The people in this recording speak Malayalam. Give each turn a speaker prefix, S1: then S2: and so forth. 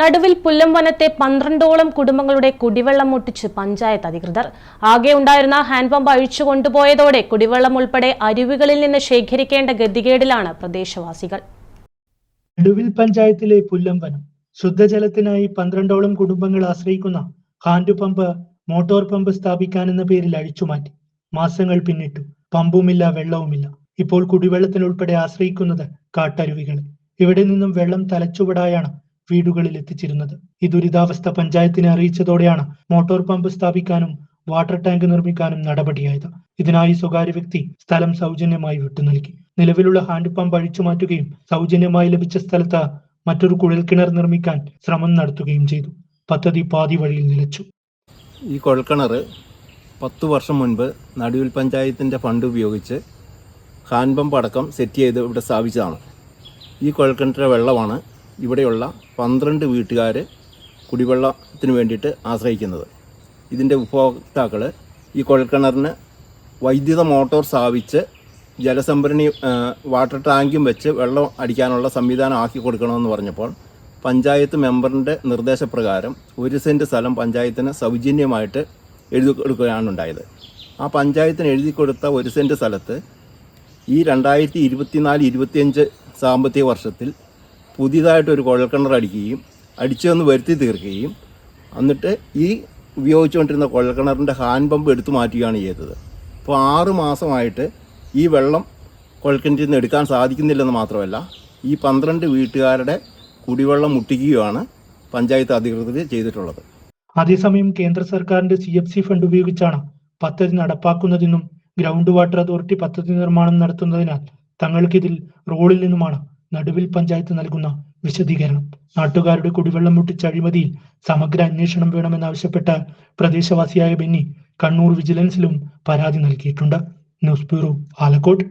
S1: നടുവിൽ പുല്ലം വനത്തെ പന്ത്രണ്ടോളം കുടുംബങ്ങളുടെ കുടിവെള്ളം മുട്ടിച്ച് പഞ്ചായത്ത് അധികൃതർ. ആകെ ഉണ്ടായിരുന്ന ഹാൻഡ് പമ്പ് അഴിച്ചു കൊണ്ടുപോയതോടെ കുടിവെള്ളം ഉൾപ്പെടെ അരുവികളിൽ നിന്ന് ശേഖരിക്കേണ്ട ഗതികേടിലാണ് പ്രദേശവാസികൾ.
S2: നടുവിൽ പഞ്ചായത്തിലെ പുല്ലം വനം ശുദ്ധജലത്തിനായി പന്ത്രണ്ടോളം കുടുംബങ്ങൾ ആശ്രയിക്കുന്ന ഹാൻഡ് പമ്പ് മോട്ടോർ പമ്പ് സ്ഥാപിക്കാനെന്ന പേരിൽ അഴിച്ചുമാറ്റി മാസങ്ങൾ പിന്നിട്ടു. പമ്പുമില്ല വെള്ളവുമില്ല. ഇപ്പോൾ കുടിവെള്ളത്തിനുൾപ്പെടെ ആശ്രയിക്കുന്നത് കാട്ടരുവികളെ. ഇവിടെ നിന്നും വെള്ളം തലച്ചുവടായാണ് വീടുകളിൽ എത്തിച്ചിരുന്നത്. ഈ ദുരിതാവസ്ഥ പഞ്ചായത്തിനെ അറിയിച്ചതോടെയാണ് മോട്ടോർ പമ്പ് സ്ഥാപിക്കാനും വാട്ടർ ടാങ്ക് നിർമ്മിക്കാനും നടപടിയായത്. ഇതിനായി സ്വകാര്യ വ്യക്തി സ്ഥലം സൗജന്യമായി വിട്ടു നൽകി. നിലവിലുള്ള ഹാൻഡ് പമ്പ് അഴിച്ചു മാറ്റുകയും സൗജന്യമായി ലഭിച്ച സ്ഥലത്ത് മറ്റൊരു കുഴൽക്കിണർ നിർമ്മിക്കാൻ ശ്രമം നടത്തുകയും ചെയ്തു. പദ്ധതി പാതി വഴിയിൽ നിലച്ചു.
S3: ഈ കുഴൽക്കിണർ പത്തു വർഷം മുൻപ് നടുവിൽ പഞ്ചായത്തിന്റെ ഫണ്ട് ഉപയോഗിച്ച് ഹാൻഡ് പമ്പ് അടക്കം സെറ്റ് ചെയ്ത് ഇവിടെ സ്ഥാപിച്ചതാണ്. ഈ കുഴൽക്കിണറ്റിലെ വെള്ളമാണ് ഇവിടെയുള്ള പന്ത്രണ്ട് വീട്ടുകാർ കുടിവെള്ളത്തിന് വേണ്ടിയിട്ട് ആശ്രയിക്കുന്നത്. ഇതിന്റെ ഉപഭോക്താക്കൾ ഈ കുഴൽക്കിണറിന് വൈദ്യുത മോട്ടോർ സ്ഥാപിച്ച് ജലസംഭരണി വാട്ടർ ടാങ്കും വെച്ച് വെള്ളം അടിക്കാനുള്ള സംവിധാനം ആക്കി കൊടുക്കണമെന്ന് പറഞ്ഞപ്പോൾ പഞ്ചായത്ത് മെമ്പറിന്റെ നിർദ്ദേശപ്രകാരം ഒരു സെന്റ് സ്ഥലം പഞ്ചായത്തിന് സൗജന്യമായിട്ട് എഴുതി കൊടുക്കുകയാണ് ഉണ്ടായത്. ആ പഞ്ചായത്തിന് എഴുതി കൊടുത്ത ഒരു സെന്റ് സ്ഥലത്ത് ഈ രണ്ടായിരത്തി ഇരുപത്തിനാല് ഇരുപത്തിയഞ്ച് സാമ്പത്തിക വർഷത്തിൽ പുതിയതായിട്ട് ഒരു കുഴൽക്കിണർ അടിക്കുകയും അടിച്ചൊന്ന് വരുത്തി തീർക്കുകയും എന്നിട്ട് ഈ ഉപയോഗിച്ചുകൊണ്ടിരുന്ന കുഴൽക്കിണറിന്റെ ഹാൻഡ് പമ്പ് എടുത്തു മാറ്റുകയാണ് ചെയ്തത്. അപ്പോൾ ആറ് മാസമായിട്ട് ഈ വെള്ളം കുഴൽക്കിണറ്റിൽ നിന്ന് എടുക്കാൻ സാധിക്കുന്നില്ലെന്ന് മാത്രമല്ല ഈ പന്ത്രണ്ട് വീട്ടുകാരുടെ കുടിവെള്ളം മുട്ടിക്കുകയാണ് പഞ്ചായത്ത് അധികൃതർ ചെയ്തിട്ടുള്ളത്.
S2: അതേസമയം കേന്ദ്ര സർക്കാരിന്റെ സി എഫ് സി ഫണ്ട് ഉപയോഗിച്ചാണ് പദ്ധതി നടപ്പാക്കുന്നതിനും ഗ്രൗണ്ട് വാട്ടർ അതോറിറ്റി പദ്ധതി നിർമ്മാണം നടത്തുന്നതിനാൽ തങ്ങൾക്കിതിൽ റോളിൽ നിന്നുമാണ് നടുവിൽ പഞ്ചായത്ത് നൽകുന്ന വിശദീകരണം. നാട്ടുകാരുടെ കുടിവെള്ളം മുട്ടിച്ച അഴിമതിയിൽ സമഗ്ര അന്വേഷണം വേണമെന്നാവശ്യപ്പെട്ട പ്രദേശവാസിയായ ബെന്നി കണ്ണൂർ വിജിലൻസിലും പരാതി നൽകിയിട്ടുണ്ട്. News bureau Alakode.